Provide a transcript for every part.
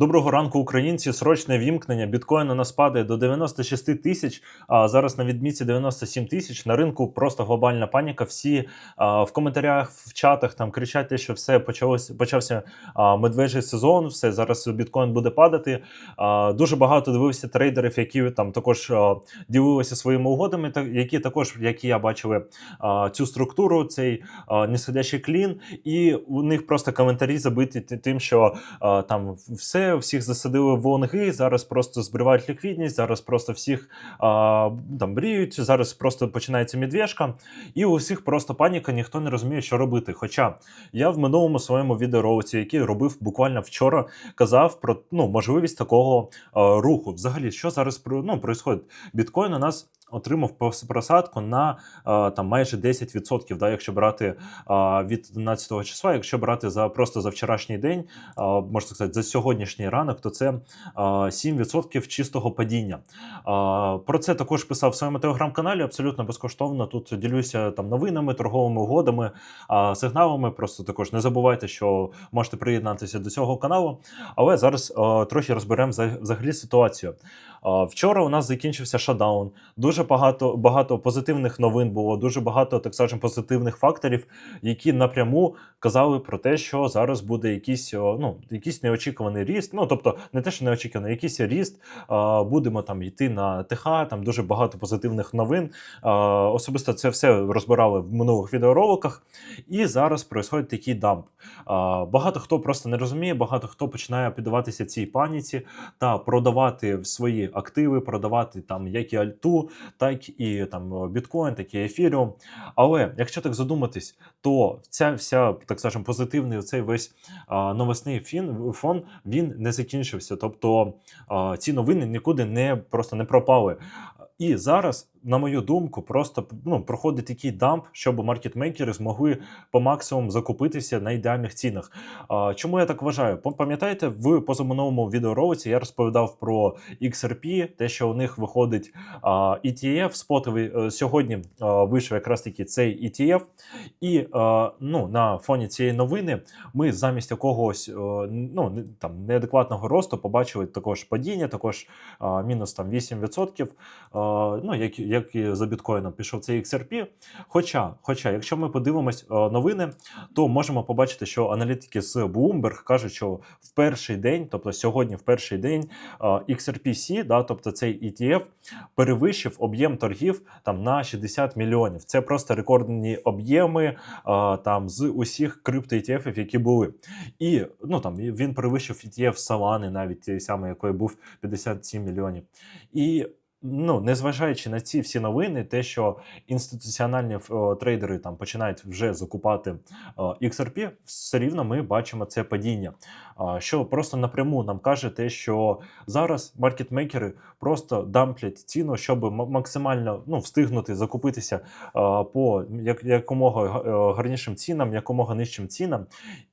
Доброго ранку, українці. Срочне вімкнення. Біткоін у нас падає до 96 тисяч. А зараз на відмітці 97 тисяч. На ринку просто глобальна паніка. Всі а, в коментарях, в чатах там кричать, що все почалося. Почався а, медвежий сезон. Все зараз біткоін буде падати. А, дуже багато дивився трейдерів, які там також а, ділилися своїми угодами, та які також, як і я бачили а, цю структуру, цей а, нисходящий клін, і у них просто коментарі забиті тим, що а, там все, всіх засадили в лонги, зараз просто збривають ліквідність, зараз просто всіх а, там бріють, зараз просто починається медвежка, і у всіх просто паніка, ніхто не розуміє, що робити. Хоча я в минулому своєму відеоролиці, який робив буквально вчора, казав про ну, можливість такого а, руху. Взагалі, що зараз ну, происходить? Біткоін у нас отримав прос- просадку на там майже 10%, да, якщо брати а, від 11 числа, якщо брати за просто за вчорашній день, можна сказати, за сьогоднішній ранок, то це а, 7% чистого падіння. Про це також писав в своєму телеграм-каналі абсолютно безкоштовно. Тут ділюся там новинами, торговими угодами, сигналами. Просто також не забувайте, що можете приєднатися до цього каналу. Але зараз трохи розберемо за- взагалі ситуацію. Вчора у нас закінчився шатдаун. Дуже багато багато позитивних новин було, дуже багато, так скажемо, позитивних факторів, які напряму казали про те, що зараз буде якийсь, ну, якийсь неочікуваний ріст. Ну тобто, не те, що неочікуваний, якийсь ріст. Будемо там йти на ТХ, там дуже багато позитивних новин. Особисто це все розбирали в минулих відеороликах. І зараз происходить такий дамп. Багато хто просто не розуміє, багато хто починає піддаватися цій паніці та продавати свої активи, продавати там як і альту, так і там біткоін, так і ефіріум. Але якщо так задуматись, то ця вся, так скажемо, позитивний цей весь а, новосний фін, фон він не закінчився. Тобто а, ці новини нікуди не просто не пропали. І зараз, на мою думку, просто ну, проходить такий дамп, щоб маркетмейкери змогли по максимуму закупитися на ідеальних цінах. А, чому я так вважаю? Пам'ятаєте, в позаминулому відеоролиці я розповідав про XRP, те, що у них виходить а, ETF спотовий. Е, Сьогодні а, вийшов якраз таки цей ETF, і а, ну, на фоні цієї новини ми замість якогось е, ну, там, неадекватного росту побачили також падіння, також а, мінус там 8%, а, ну, як, як і за біткоїном пішов цей XRP. Хоча, хоча, якщо ми подивимось е, новини, то можемо побачити, що аналітики з Bloomberg кажуть, що в перший день, тобто сьогодні, в перший день, е, XRPC, да, тобто цей ETF, перевищив об'єм торгів там на 60 мільйонів. Це просто рекордні об'єми е, там з усіх крипто ETF, які були. І ну там він перевищив ETF Solana, навіть самої, якої був 57 мільйонів. І ну, незважаючи на ці всі новини, те, що інституціональні е, трейдери там починають вже закупати е, XRP, все рівно ми бачимо це падіння. А, Що просто напряму нам каже те, що зараз маркетмейкери просто дамплять ціну, щоб максимально ну, встигнути закупитися е, по як, якомога гарнішим цінам, якомога нижчим цінам,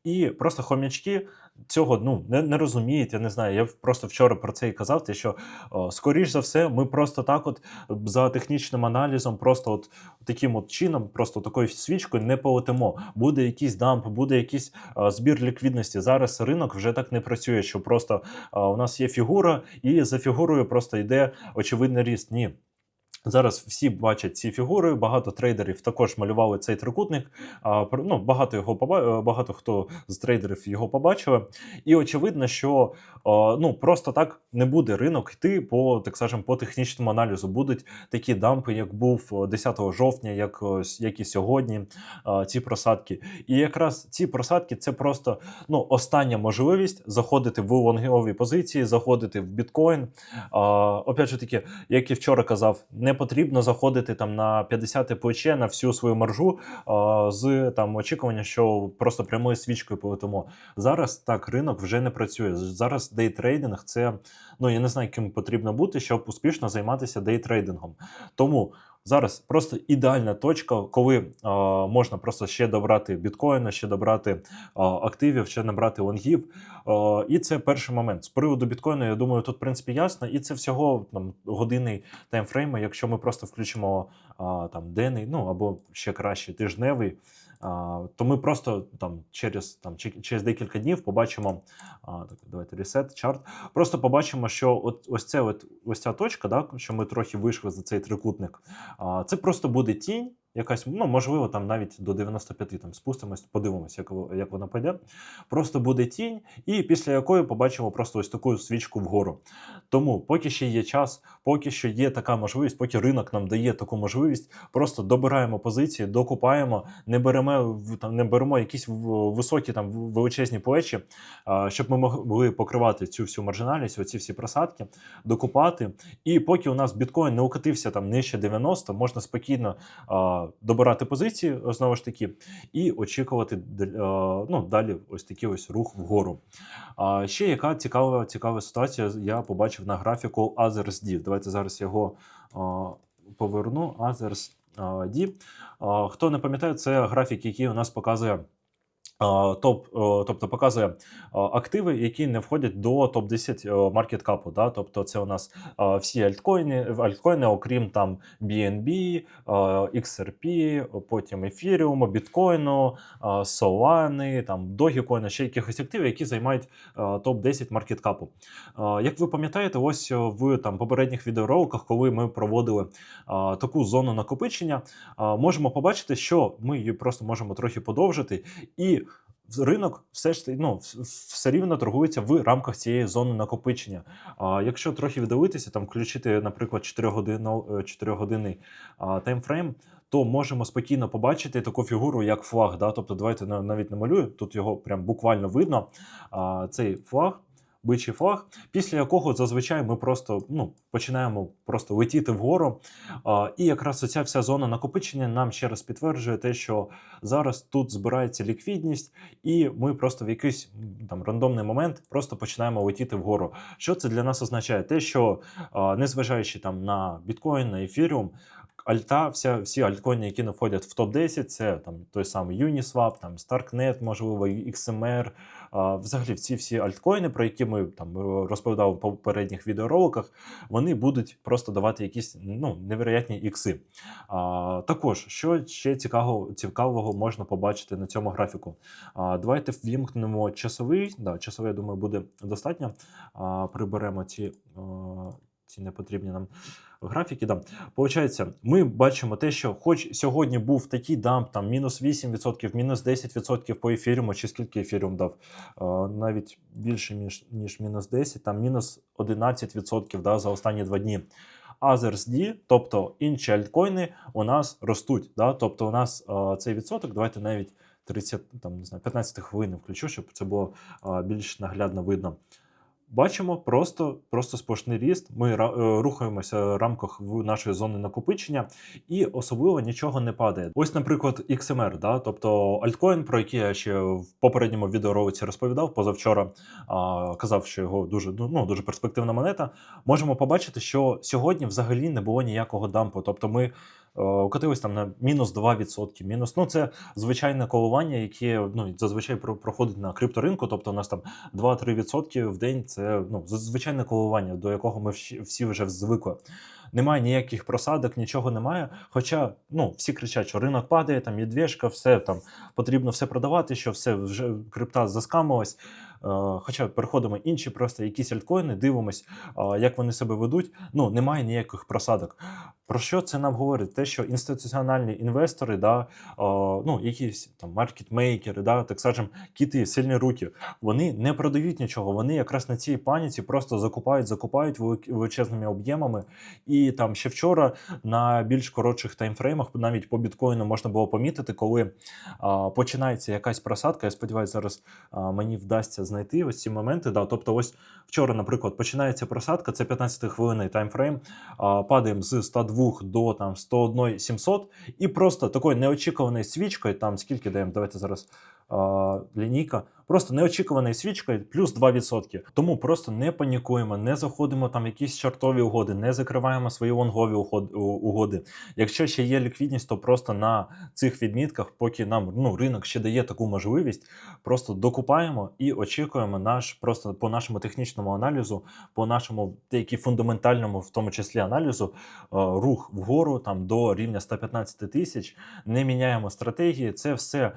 і просто хомячки. Цього ну не, не розуміють, я не знаю. Я просто вчора про це і казав. Те, що о, скоріш за все, ми просто так, от за технічним аналізом, просто от таким от чином, просто такою свічкою не полетимо. Буде якийсь дамп, буде якийсь а, збір ліквідності. Зараз ринок вже так не працює, що просто а, у нас є фігура, і за фігурою просто йде очевидний ріст. Ні. Зараз всі бачать ці фігури, багато трейдерів також малювали цей трикутник. А, ну, багато його е, багато хто з трейдерів його побачили. І очевидно, що ну просто так не буде ринок йти по так скажем, по технічному аналізу. Будуть такі дампи, як був 10 жовтня, як, як і сьогодні. Ці просадки. І якраз ці просадки це просто ну остання можливість заходити в лонгові позиції, заходити в біткоін. Опять же таки, як і вчора казав, не потрібно заходити там на 50 плече на всю свою маржу а, з там очікування, що просто прямою свічкою полетимо. Зараз так ринок вже не працює. Зараз дейтрейдинг це ну я не знаю, ким потрібно бути, щоб успішно займатися дейтрейдингом. Тому. Зараз просто ідеальна точка, коли е, можна просто ще добрати біткоїна, ще добрати е, активів, ще набрати лонгів. Е, і це перший момент. З приводу біткоїну, я думаю, тут в принципі ясно. І це всього там годинний таймфрейм. Якщо ми просто включимо е, там денний, ну або ще краще тижневий, то ми просто там через там через декілька днів побачимо. Так, давайте ресет чарт. Просто побачимо, що от ось це от ось ця точка, да, що ми трохи вийшли за цей трикутник. Це просто буде тінь. Якась, ну можливо, там навіть до 95 там спустимось, подивимося, як, як вона піде. Просто буде тінь, і після якої побачимо просто ось таку свічку вгору. Тому, поки ще є час, поки що є така можливість, поки ринок нам дає таку можливість, просто добираємо позиції, докупаємо, не беремо там, не беремо якісь високі там величезні плечі, щоб ми могли покривати цю всю маржинальність, оці всі просадки, докупати. І поки у нас біткоін не укотився там нижче 90, можна спокійно добирати позиції, знову ж таки, і очікувати ну, далі ось такий ось рух вгору. А ще яка цікава, цікава ситуація, я побачив на графіку Others D. Давайте зараз його поверну. Others. Хто не пам'ятає, це графік, який у нас показує. Топ, тобто показує активи, які не входять до топ 10 маркеткапу. Да? Тобто це у нас всі альткоїни, альткоїни, окрім там BNB, XRP, потім Ethereum, біткоїну, Solana, там Dogecoin, ще якихось активів, які займають топ 10 маркеткапу. Як ви пам'ятаєте, ось в там попередніх відеороликах, коли ми проводили таку зону накопичення, можемо побачити, що ми її просто можемо трохи подовжити, і ринок все ж ну, все рівно торгується в рамках цієї зони накопичення. А якщо трохи віддалитися, там включити, наприклад, 4 години, 4 години таймфрейм, то можемо спокійно побачити таку фігуру, як флаг. Да? Тобто, давайте на- навіть намалюю, тут його прям буквально видно. А, цей флаг. Бичий флаг, після якого зазвичай ми просто ну, починаємо просто летіти вгору. А, і якраз оця вся зона накопичення нам ще раз підтверджує те, що зараз тут збирається ліквідність, і ми просто в якийсь там рандомний момент просто починаємо летіти вгору. Що це для нас означає? Те, що а, незважаючи там на біткоін, на ефіріум, Альта, вся, всі альткоїни, які не входять в топ-10, це там той самий Uniswap, там Starknet, можливо, XMR, взагалі всі всі альткоїни, про які ми там е, розповідали в попередніх відеороликах, вони будуть просто давати якісь ну, невероятні ікси. А, також, що ще цікавого, цікавого можна побачити на цьому графіку? А, давайте ввімкнемо часовий. Да, часовий, я думаю, буде достатньо. А, приберемо ці, а, ці непотрібні нам графіки. Да. Получається, ми бачимо те, що хоч сьогодні був такий дамп, там мінус 8%, мінус 10% по ефіріуму, чи скільки ефіріум дав, навіть більше, ніж, ніж мінус 10, там мінус 11% да, за останні два дні. Others D, тобто інші альткоїни у нас ростуть. Да? Тобто у нас а, цей відсоток, давайте навіть 30, там, не знаю, 15 хвилин включу, щоб це було а, більш наглядно видно. Бачимо просто, просто сплошний ріст. Ми е, рухаємося в рамках нашої зони накопичення, і особливо нічого не падає. Ось, наприклад, XMR, да? тобто альткоін, про який я ще в попередньому відеоролиці розповідав позавчора, а, казав, що його дуже ну, дуже перспективна монета. Можемо побачити, що сьогодні взагалі не було ніякого дампу. Тобто ми катились там на мінус 2%. Мінус, ну це звичайне коливання, яке ну, зазвичай про- проходить на крипторинку. Тобто у нас там 2-3% в день це ну, звичайне коливання, до якого ми всі вже звикли. Немає ніяких просадок, нічого немає. Хоча ну, всі кричать, що ринок падає, там медвежка, все там потрібно все продавати, що все вже крипта заскамилась. Е, Хоча переходимо інші просто якісь альткоїни, дивимось, е, як вони себе ведуть. Ну немає ніяких просадок. Про що це нам говорить? Те, що інституціональні інвестори, да, е, ну якісь там маркетмейкери, да, так скажем, кіти, сильні руки, вони не продають нічого. Вони якраз на цій паніці просто закупають, закупають величезними об'ємами. І там ще вчора на більш коротших таймфреймах, навіть по біткоїну можна було помітити, коли починається якась просадка. Я сподіваюся, зараз мені вдасться знайти ось ці моменти. Да. Тобто, ось вчора, наприклад, починається просадка, це 15 хвилинний таймфрейм. А, падаємо з 102 до там 101 700, і просто такою неочікуваною свічкою, там скільки даємо, давайте зараз лінійка. Просто неочікуваний свічка плюс 2%. Тому просто не панікуємо, не заходимо там в якісь чортові угоди, не закриваємо свої лонгові уход- угоди. Якщо ще є ліквідність, то просто на цих відмітках, поки нам ну, ринок ще дає таку можливість, просто докупаємо і очікуємо наш просто по нашому технічному аналізу, по нашому деякі фундаментальному, в тому числі аналізу, рух вгору там до рівня 115 тисяч. Не міняємо стратегії. Це все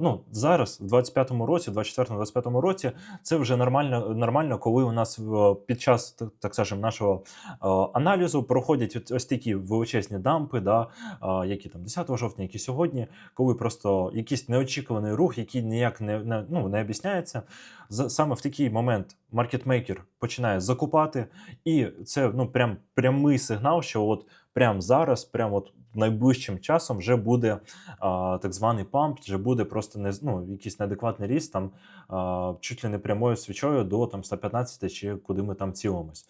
ну зараз, в 25-му році, 24-25 році, це вже нормально, нормально, коли у нас е, під час так, скажем, нашого е, аналізу проходять ось такі величезні дампи, да, е, які там 10 жовтня, які сьогодні, коли просто якийсь неочікуваний рух, який ніяк не, не, ну, не об'ясняється. Саме в такий момент маркетмейкер починає закупати, і це ну прям прямий сигнал, що от прямо зараз, прямо от найближчим часом вже буде а, так званий памп, вже буде просто не ну, якийсь неадекватний ріст там а, чуть ли не прямою свічою до там 115 чи куди ми там цілимось.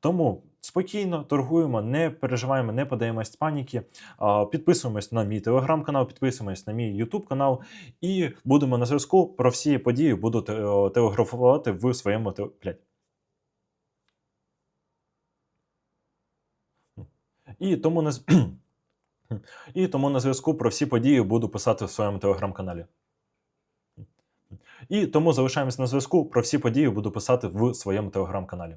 Тому спокійно торгуємо, не переживаємо, не подаємось з паніки. Підписуємось на мій телеграм-канал, підписуємось на мій Ютуб канал і будемо на зв'язку. Про всі події буду телеграфувати в своєму те- блядь. І тому з- і тому на зв'язку про всі події буду писати в своєму телеграм-каналі. І тому залишаємось на зв'язку. Про всі події буду писати в своєму телеграм-каналі.